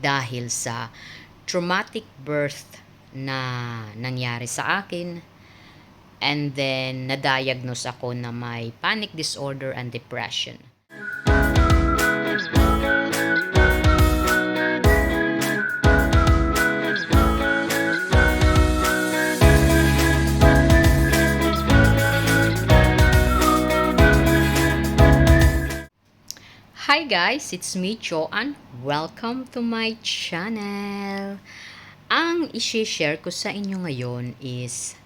dahil sa traumatic birth na nangyari sa akin. And then, na-diagnose ako na may panic disorder and depression. Hi guys, it's me Joanne. Welcome to my channel. Ang isi-share ko sa inyo ngayon is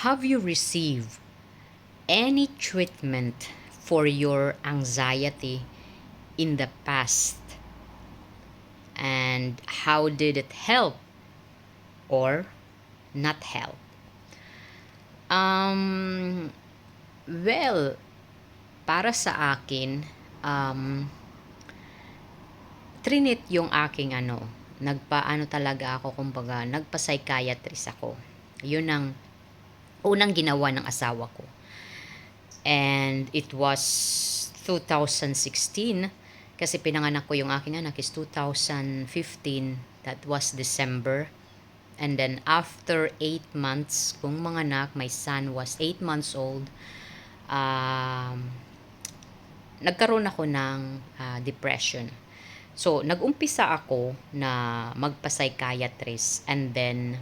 have you received any treatment for your anxiety in the past? And how did it help or not help? Um well, para sa akin, um, trinit yung aking ano, nagpaano talaga ako, kumbaga, nagpa-psychiatrist ako. Yun ang unang ginawa ng asawa ko. And it was 2016, kasi pinanganak ko yung aking anak is 2015, that was December. And then after 8 months, kung mga anak, my son was 8 months old, um, nagkaroon ako ng ah, depression. So, nag-umpisa ako na magpa-psychiatrist and then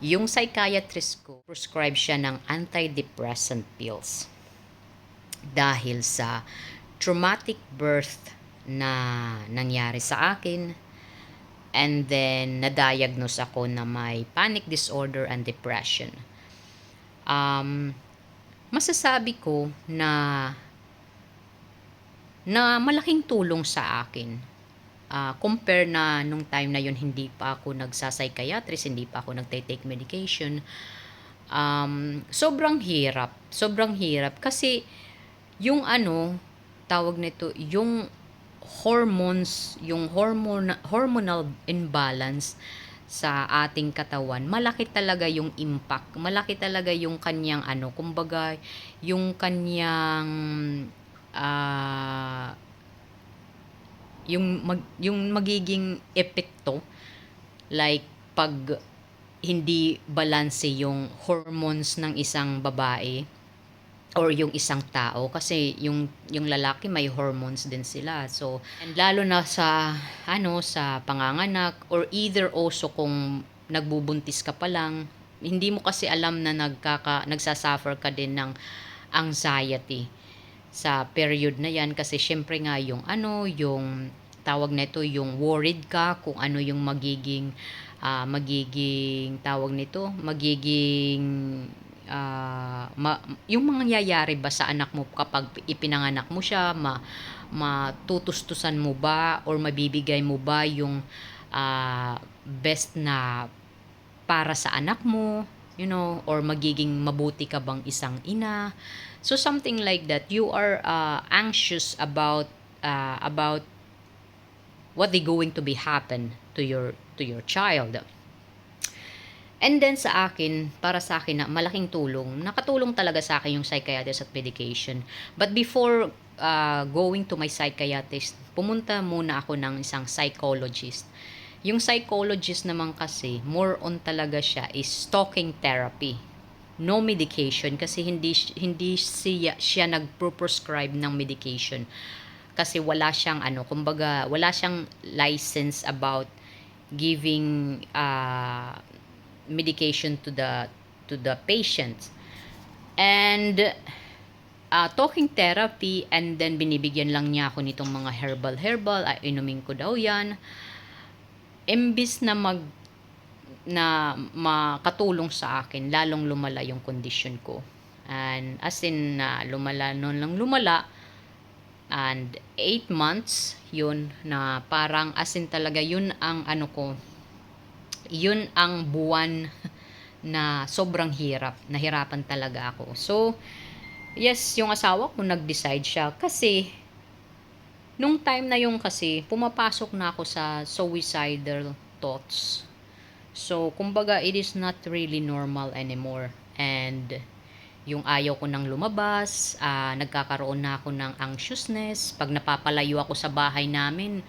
yung psychiatrist ko prescribe siya ng antidepressant pills dahil sa traumatic birth na nangyari sa akin and then na-diagnose ako na may panic disorder and depression. Um, masasabi ko na na malaking tulong sa akin. Ah, compare na nung time na yun hindi pa ako nagsa-psychiatrist, hindi pa ako nagte-take medication. Um, sobrang hirap. Sobrang hirap kasi yung ano, tawag nito, yung hormones, yung hormone, hormonal imbalance sa ating katawan, malaki talaga yung impact. Malaki talaga yung kanyang ano, kumbaga, yung kanyang ah yung mag, yung magiging epekto like pag hindi balanse yung hormones ng isang babae or yung isang tao. Kasi yung yung lalaki may hormones din sila. So and lalo na sa ano sa panganganak or either also kung nagbubuntis ka pa lang hindi mo kasi alam na nagkaka nagsasuffer ka din ng anxiety sa period na yan. Kasi syempre nga yung ano yung tawag nito yung worried ka kung ano yung magiging ah, magiging tawag nito magiging ah, ma- yung mangyayari ba sa anak mo kapag ipinanganak mo siya ma matutustusan mo ba or mabibigay mo ba yung ah, best na para sa anak mo you know or magiging mabuti ka bang isang ina so something like that. You are uh, anxious about uh, about what they going to be happen to your to your child. And then sa akin para sa akin na malaking tulong nakatulong talaga sa akin yung psychiatrist at medication. But before uh, going to my psychiatrist pumunta muna ako ng isang psychologist. Yung psychologist naman kasi, more on talaga siya is talking therapy. No medication kasi hindi hindi siya siya nagpo-prescribe ng medication. Kasi wala siyang ano, kumbaga wala siyang license about giving uh, medication to the to the patient. And uh, talking therapy and then binibigyan lang niya ako nitong mga herbal herbal, ay inumin ko daw 'yan imbis na mag na makatulong sa akin, lalong lumala yung condition ko. And as in, na lumala, noon lang lumala. And 8 months, yun, na parang as in talaga, yun ang ano ko, yun ang buwan na sobrang hirap. Nahirapan talaga ako. So, yes, yung asawa ko nag-decide siya kasi nung time na yung kasi, pumapasok na ako sa suicidal thoughts. So, kumbaga, it is not really normal anymore. And, yung ayaw ko nang lumabas, ah, nagkakaroon na ako ng anxiousness. Pag napapalayo ako sa bahay namin,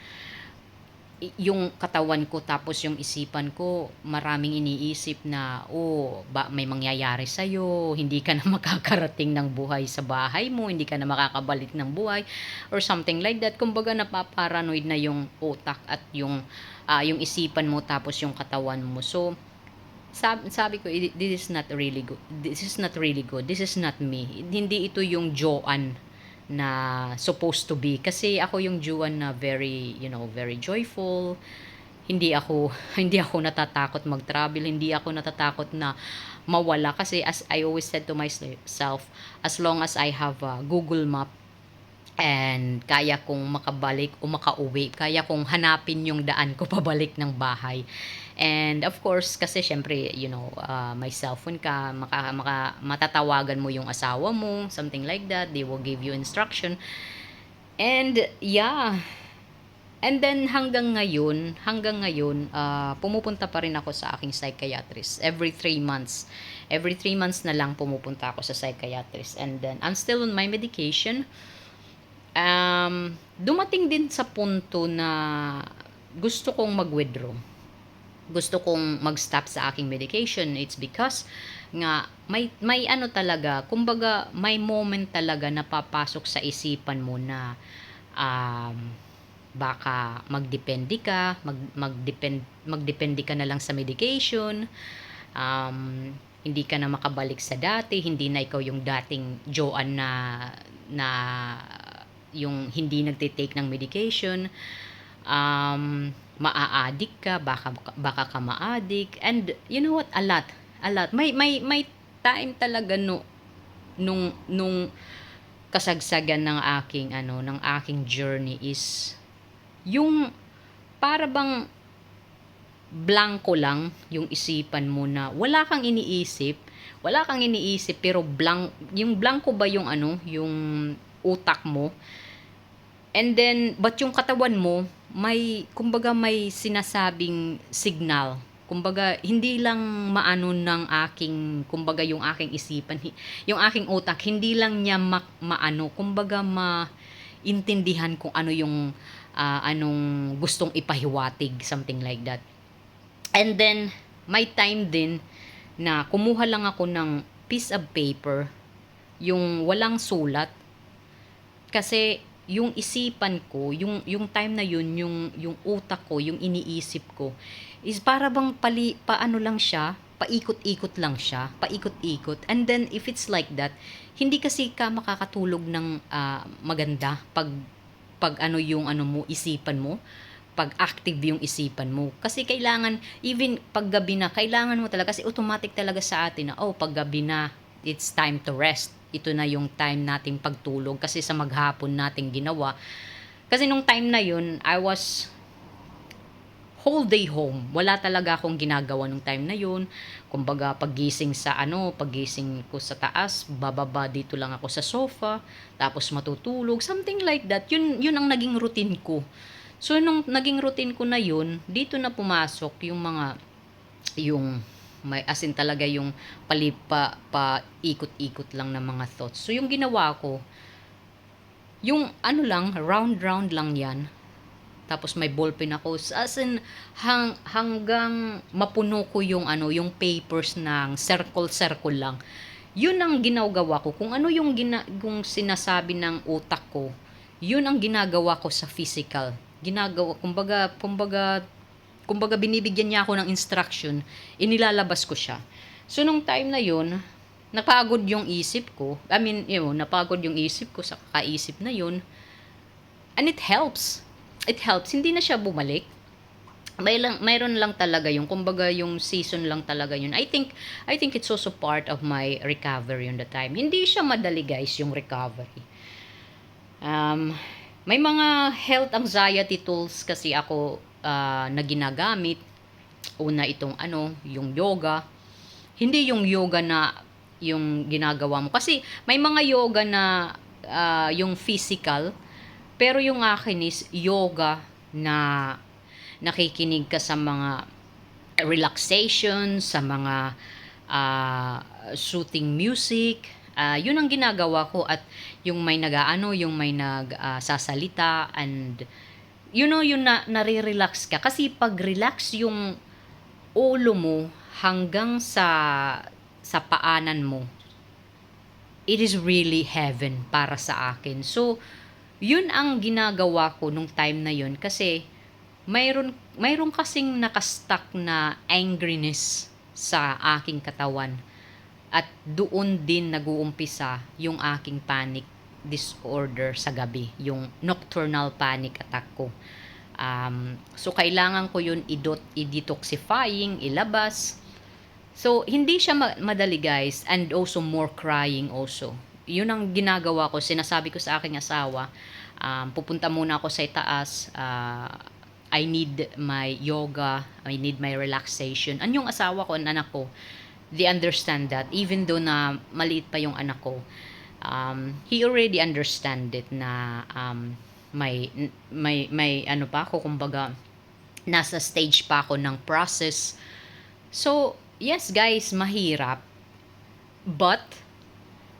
yung katawan ko tapos yung isipan ko maraming iniisip na, "Oh, ba may mangyayari sa'yo, hindi ka na makakarating ng buhay sa bahay mo, hindi ka na makakabalik ng buhay," or something like that. Kumbaga napa-paranoid na yung utak at yung, ah, yung isipan mo tapos yung katawan mo. So, sab sabi ko, "I this is not really good. This is not really good. This is not me." Hindi ito yung Joanne na supposed to be. Kasi ako yung Juan na very, you know, very joyful. Hindi ako hindi ako natatakot mag-travel, hindi ako natatakot na mawala kasi as I always said to myself, as long as I have a Google Map and kaya kong makabalik o makauwi, kaya kong hanapin yung daan ko pabalik ng bahay. And of course, kasi syempre, you know, ah, may cellphone ka, maka, maka, matatawagan mo yung asawa mo, something like that. They will give you instruction. And yeah, and then hanggang ngayon, hanggang ngayon, ah, pumupunta pa rin ako sa aking psychiatrist every three months. Every three months na lang pumupunta ako sa psychiatrist. And then, I'm still on my medication. Um, dumating din sa punto na gusto kong mag-withdraw. Gusto kong mag-stop sa aking medication. It's because nga may may ano talaga, kumbaga may moment talaga na papasok sa isipan mo na um, baka magdepende ka, mag magdepend magdepende ka na lang sa medication. Um, hindi ka na makabalik sa dati, hindi na ikaw yung dating Joanne na na yung hindi nagte-take ng medication. Um, maa-addict ka, baka baka ka ma-addict and you know what, a lot, a lot. May may may time talaga no nung nung kasagsagan ng aking ano, ng aking journey is yung para bang blanco lang yung isipan mo na wala kang iniisip, wala kang iniisip pero blank yung blanco ba yung ano, yung utak mo. And then but yung katawan mo may kumbaga may sinasabing signal. Kumbaga hindi lang maano ng aking kumbaga yung aking isipan, yung aking utak hindi lang niya ma, maano, kumbaga maintindihan kung ano yung ah, anong gustong ipahiwatig, something like that. And then, may time din na kumuha lang ako ng piece of paper, yung walang sulat. Kasi yung isipan ko, yung yung time na yun, yung yung utak ko, yung iniisip ko is para bang pali paano lang siya, paikot-ikot lang siya, paikot-ikot. And then if it's like that, hindi kasi ka makakatulog ng ah, maganda pag pag ano yung ano mo isipan mo pag active yung isipan mo. Kasi kailangan, even pag gabi na, kailangan mo talaga, kasi automatic talaga sa atin na, oh, pag gabi na, it's time to rest. Ito na yung time nating pagtulog. Kasi sa maghapon nating ginawa. Kasi nung time na yun, I was whole day home. Wala talaga akong ginagawa nung time na yun. Kumbaga, paggising sa ano, paggising ko sa taas, bababa dito lang ako sa sofa, tapos matutulog, something like that. Yun, yun ang naging routine ko. So, nung naging routine ko na yun, dito na pumasok yung mga, yung, may asin talaga yung palipa, pa ikot-ikot lang ng mga thoughts. So, yung ginawa ko, yung ano lang, round-round lang yan. Tapos may ballpen ako. As in, hang, hanggang mapuno ko yung ano, yung papers ng circle-circle lang. Yun ang ginagawa ko. Kung ano yung, gina, yung sinasabi ng utak ko, yun ang ginagawa ko sa physical. Ginagawa, kumbaga, kumbaga, kumbaga binibigyan niya ako ng instruction, inilalabas ko siya. So, nung time na yun, napagod yung isip ko. I mean, yun, napagod yung isip ko sa kakaisip na yun. And it helps. It helps. Hindi na siya bumalik. May lang, mayroon lang talaga yung, kumbaga yung season lang talaga yun. I think, I think it's also part of my recovery on the time. Hindi siya madali guys, yung recovery. Um, may mga health anxiety tools kasi ako ah, na ginagamit. Una itong ano, yung yoga. Hindi yung yoga na yung ginagawa mo. Kasi may mga yoga na ah, yung physical, pero yung akin is yoga na nakikinig ka sa mga relaxation, sa mga ah, soothing music. Ah, yun ang ginagawa ko at yung may nagaano, yung may nagsasalita and you know, yung na, nare-relax ka. Kasi pag relax yung ulo mo hanggang sa sa paanan mo, it is really heaven para sa akin. So, yun ang ginagawa ko nung time na yun kasi mayroon mayroon kasing nakastuck na angriness sa aking katawan at doon din nag-uumpisa yung aking panic disorder sa gabi, yung nocturnal panic attack ko. Um, so kailangan ko yun idot i-detoxifying, ilabas. So hindi siya ma- madali guys and also more crying also. Yun ang ginagawa ko, sinasabi ko sa aking asawa, um, pupunta muna ako sa itaas, uh, I need my yoga, I need my relaxation. An yung asawa ko, ang anak ko, they understand that even though na maliit pa yung anak ko, um, he already understand it na um, may may may ano pa ako kumbaga nasa stage pa ako ng process. So, yes guys, mahirap. But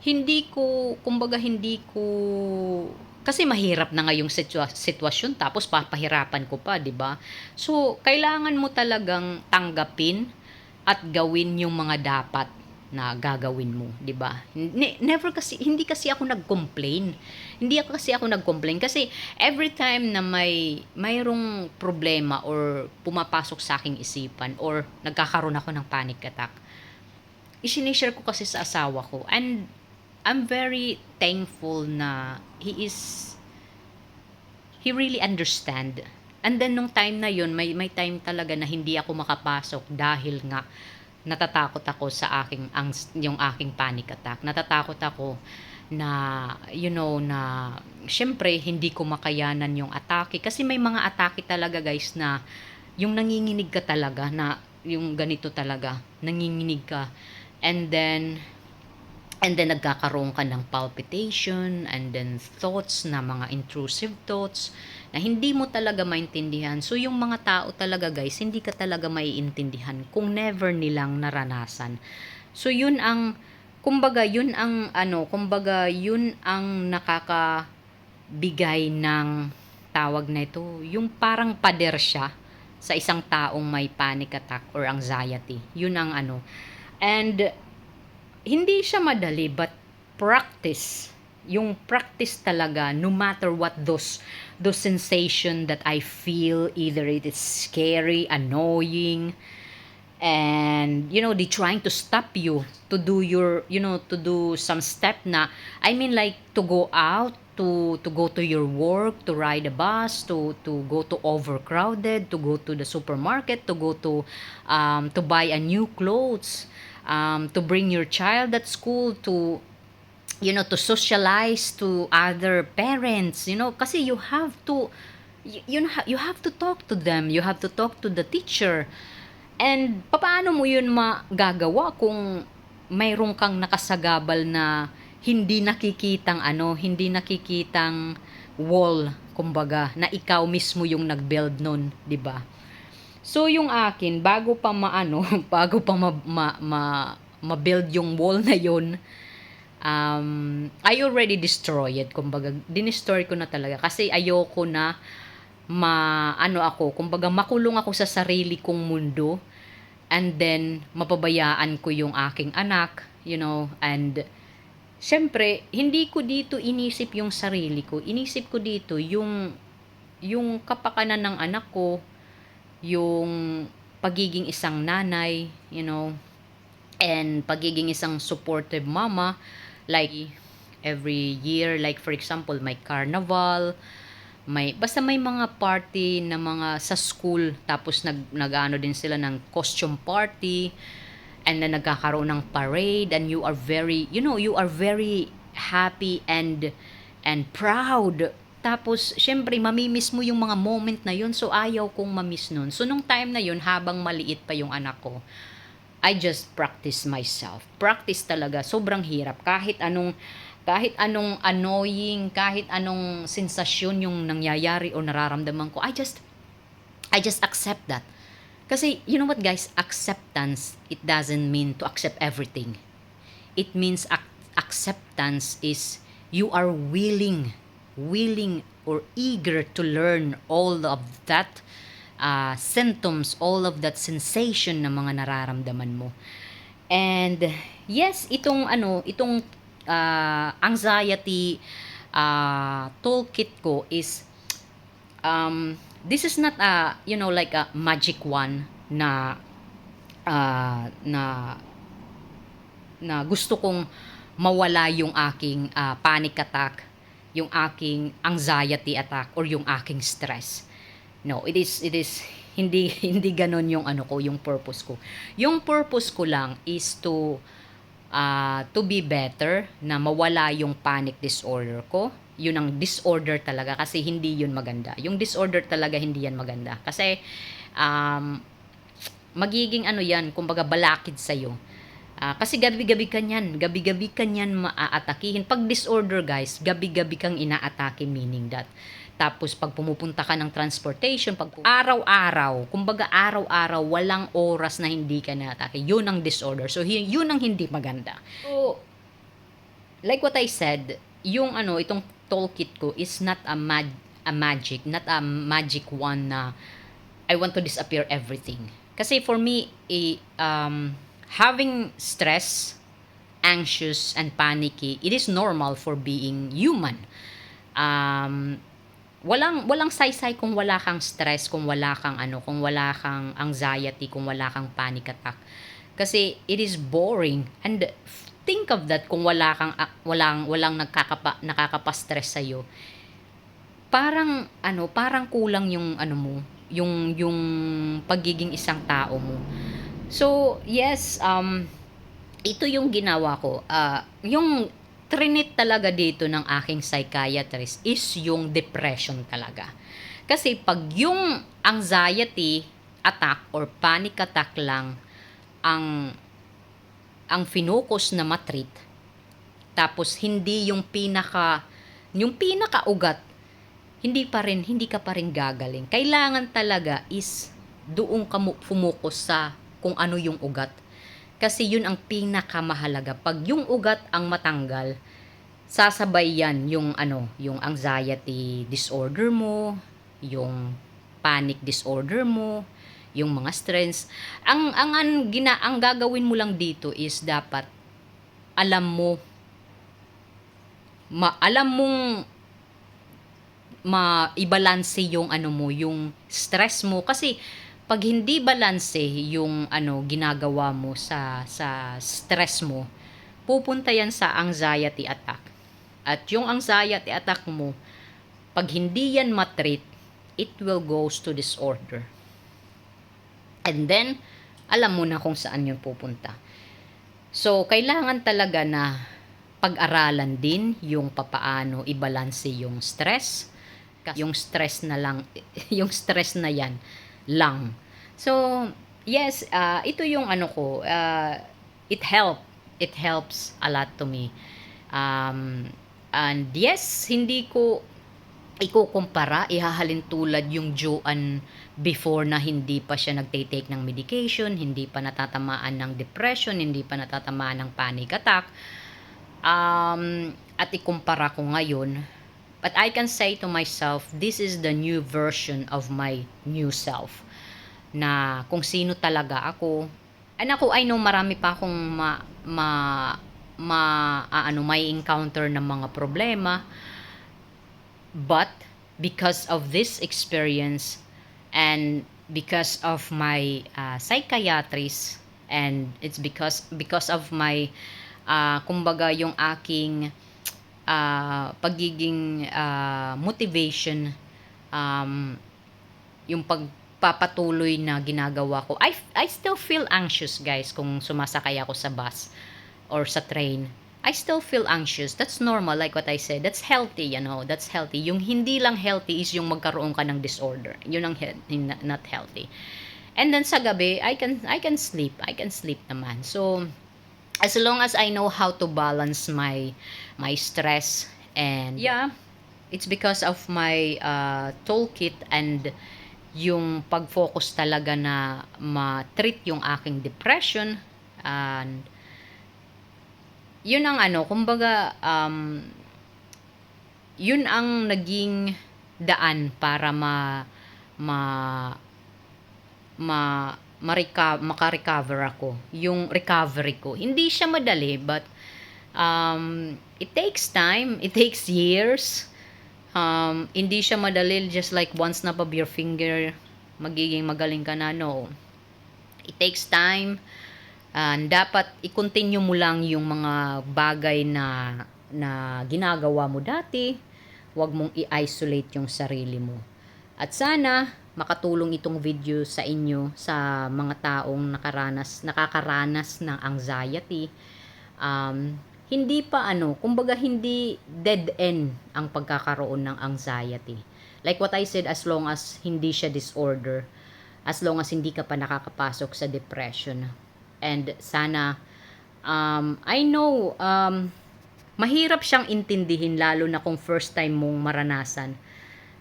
hindi ko kumbaga hindi ko kasi mahirap na ngayong situa- sitwasyon tapos papahirapan ko pa, 'di ba? So, kailangan mo talagang tanggapin at gawin yung mga dapat na gagawin mo, 'di ba? Ne- never kasi hindi kasi ako nag-complain. Hindi ako kasi ako nag-complain kasi every time na may mayroong problema or pumapasok sa aking isipan or nagkakaroon ako ng panic attack, isinishare ko kasi sa asawa ko and I'm very thankful na he is he really understand. And then nung time na yun, may may time talaga na hindi ako makapasok dahil nga natatakot ako sa aking ang yung aking panic attack. Natatakot ako na you know na syempre hindi ko makayanan yung atake kasi may mga atake talaga guys na yung nanginginig ka talaga na yung ganito talaga nanginginig ka and then and then nagkakaroon ka ng palpitation and then thoughts na mga intrusive thoughts na hindi mo talaga maintindihan. So yung mga tao talaga guys, hindi ka talaga maiintindihan kung never nilang naranasan. So yun ang kumbaga yun ang ano, kumbaga yun ang nakakabigay ng tawag na ito, yung parang pader siya sa isang taong may panic attack or anxiety. Yun ang ano. And hindi siya madali but practice. Yung practice talaga no matter what those those sensation that I feel either it is scary annoying and you know they trying to stop you to do your you know to do some step na I mean like to go out to to go to your work to ride a bus to to go to overcrowded to go to the supermarket to go to um, to buy a new clothes um, to bring your child at school to you know to socialize to other parents you know kasi you have to you, know you have to talk to them you have to talk to the teacher. And paano mo yun magagawa kung mayroon kang nakasagabal na hindi nakikitang ano hindi nakikitang wall kumbaga na ikaw mismo yung nag-build nun 'di ba So yung akin, bago pa maano, bago pa ma, ma, ma, ma-build yung wall na yun, um, I already destroyed. Kumbaga, dinestroy ko na talaga. Kasi ayoko na ma, ano ako, kumbaga makulong ako sa sarili kong mundo. And then, mapabayaan ko yung aking anak, you know, and syempre, hindi ko dito inisip yung sarili ko. Inisip ko dito yung, yung kapakanan ng anak ko, yung pagiging isang nanay, you know, and pagiging isang supportive mama, like every year, like for example, may carnival, may basta may mga party na mga sa school tapos nag nagano din sila ng costume party and then nagkakaroon ng parade and you are very you know you are very happy and and proud tapos, syempre, mamimiss mo yung mga moment na yun. So, ayaw kong mamiss nun. So, nung time na yun, habang maliit pa yung anak ko, I just practice myself. Practice talaga. Sobrang hirap. Kahit anong, kahit anong annoying, kahit anong sensasyon yung nangyayari o nararamdaman ko, I just, I just accept that. Kasi, you know what guys, acceptance, it doesn't mean to accept everything. It means ac- acceptance is you are willing willing or eager to learn all of that uh, symptoms, all of that sensation na mga nararamdaman mo. And yes, itong ano, itong uh, anxiety uh, toolkit ko is um, this is not a you know like a magic one na uh, na na gusto kong mawala yung aking uh, panic attack, yung aking anxiety attack or yung aking stress. No, it is it is hindi hindi ganon yung ano ko, yung purpose ko. Yung purpose ko lang is to uh, to be better na mawala yung panic disorder ko. Yun ang disorder talaga kasi hindi yun maganda. Yung disorder talaga hindi yan maganda. Kasi um, magiging ano yan, kumbaga balakid sa'yo. Uh, kasi gabi-gabi ka niyan, gabi-gabi ka niyan maaatakihin. Pag disorder guys, gabi-gabi kang inaatake meaning that. Tapos pag pumupunta ka ng transportation, pag araw-araw, kumbaga araw-araw, walang oras na hindi ka naatake. Yun ang disorder. So yun ang hindi maganda. So, like what I said, yung ano, itong toolkit ko is not a mag a magic, not a magic one na I want to disappear everything. Kasi for me, eh, um, having stress, anxious, and panicky, it is normal for being human. Um, walang walang saysay kung wala kang stress, kung wala kang ano, kung wala kang anxiety, kung wala kang panic attack. Kasi it is boring and think of that kung wala kang uh, walang walang nagkakapa nakakapa-stress sa iyo. Parang ano, parang kulang yung ano mo, yung yung pagiging isang tao mo. So, yes, um ito yung ginawa ko. Uh, yung trinit talaga dito ng aking psychiatrist is yung depression talaga. Kasi pag yung anxiety attack or panic attack lang ang ang finokus na matreat tapos hindi yung pinaka yung pinaka ugat hindi pa rin hindi ka pa rin gagaling kailangan talaga is doon ka fumukus sa kung ano yung ugat. Kasi yun ang pinakamahalaga. Pag yung ugat ang matanggal sasabay yan yung ano yung anxiety disorder mo yung panic disorder mo yung mga stress. Ang ang, ang gina ang gagawin mo lang dito is dapat alam mo ma, alam mong ma-ibalanse yung ano mo, yung stress mo. Kasi pag hindi balanse yung ano ginagawa mo sa sa stress mo, pupunta yan sa anxiety attack. At yung anxiety attack mo, pag hindi yan matreat, it will goes to disorder. And then, alam mo na kung saan yun pupunta. So, kailangan talaga na pag-aralan din yung papaano ibalanse yung stress. Yung stress na lang, yung stress na yan lang. So, yes, uh, ito yung ano ko, uh, it help, it helps a lot to me. Um, and yes, hindi ko ikukumpara, ihahalin tulad yung Joan before na hindi pa siya nagtitake ng medication, hindi pa natatamaan ng depression, hindi pa natatamaan ng panic attack. Um, at ikumpara ko ngayon, but I can say to myself, this is the new version of my new self. Na kung sino talaga ako. And ako, I know marami pa akong ma, ma, ma, uh, ano, may encounter ng mga problema But because of this experience and because of my uh, psychiatrist and it's because because of my uh, kumbaga yung aking uh, pagiging uh, motivation um, yung pagpapatuloy na ginagawa ko I, I still feel anxious guys kung sumasakay ako sa bus or sa train I still feel anxious. That's normal, like what I said. That's healthy, you know. That's healthy. Yung hindi lang healthy is yung magkaroon ka ng disorder. Yun ang he- not healthy. And then sa gabi, I can I can sleep. I can sleep naman. So as long as I know how to balance my my stress and yeah, it's because of my uh, toolkit and yung pag-focus talaga na ma-treat yung aking depression and yun ang ano, kumbaga, um, yun ang naging daan para ma ma ma ma-reco- maka-recover ako. Yung recovery ko. Hindi siya madali but um, it takes time. It takes years. Um, hindi siya madali just like once na pab your finger magiging magaling ka na. No. It takes time. And dapat i-continue mo lang yung mga bagay na na ginagawa mo dati. Huwag mong i-isolate yung sarili mo. At sana makatulong itong video sa inyo sa mga taong nakaranas nakakaranas ng anxiety. Um, hindi pa ano, kumbaga hindi dead end ang pagkakaroon ng anxiety. Like what I said, as long as hindi siya disorder, as long as hindi ka pa nakakapasok sa depression. And sana, um, I know, um, mahirap siyang intindihin lalo na kung first time mong maranasan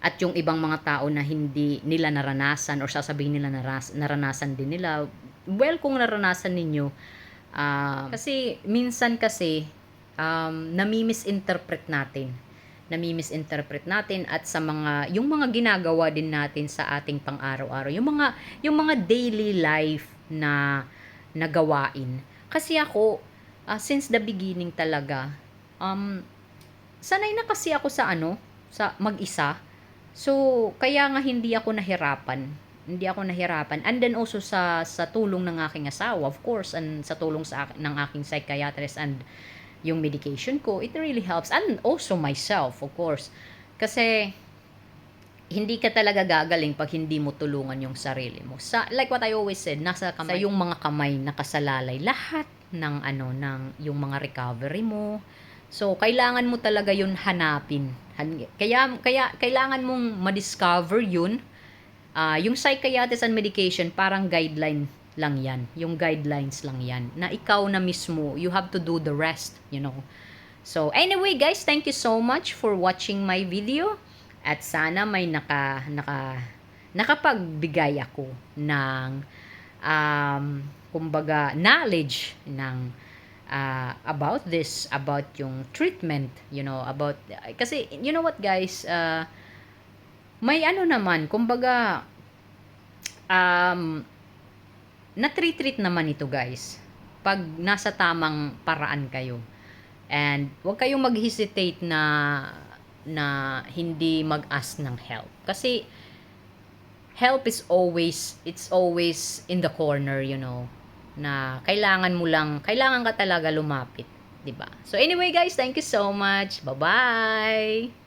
at yung ibang mga tao na hindi nila naranasan or sasabihin nila naras, naranasan din nila well kung naranasan ninyo ah, kasi minsan kasi um, nami-misinterpret natin. Nami-misinterpret natin at sa mga yung mga ginagawa din natin sa ating pang-araw-araw yung mga yung mga daily life na nagawain kasi ako ah, since the beginning talaga um sanay na kasi ako sa ano sa mag-isa So, kaya nga hindi ako nahirapan. Hindi ako nahirapan. And then also sa sa tulong ng aking asawa, of course, and sa tulong sa ng aking psychiatrist and yung medication ko, it really helps. And also myself, of course. Kasi hindi ka talaga gagaling pag hindi mo tulungan yung sarili mo. Sa like what I always said, nasa kamay, sa yung mga kamay nakasalalay lahat ng ano ng yung mga recovery mo. So kailangan mo talaga yun hanapin. Kaya kaya kailangan mong ma-discover yun. Ah, yung psychiatrist and medication parang guideline lang yan. Yung guidelines lang yan. Na ikaw na mismo, you have to do the rest, you know. So, anyway guys, thank you so much for watching my video. At sana may naka, naka, nakapagbigay ako ng, um, kumbaga, knowledge ng, uh, about this, about yung treatment, you know, about, kasi, you know what guys, uh, may ano naman, kumbaga, um, na-treat naman ito guys, pag nasa tamang paraan kayo. And huwag kayong mag-hesitate na na hindi mag-ask ng help. Kasi help is always it's always in the corner, you know. Na kailangan mo lang, kailangan ka talaga lumapit, 'di ba? So anyway guys, thank you so much. Bye-bye.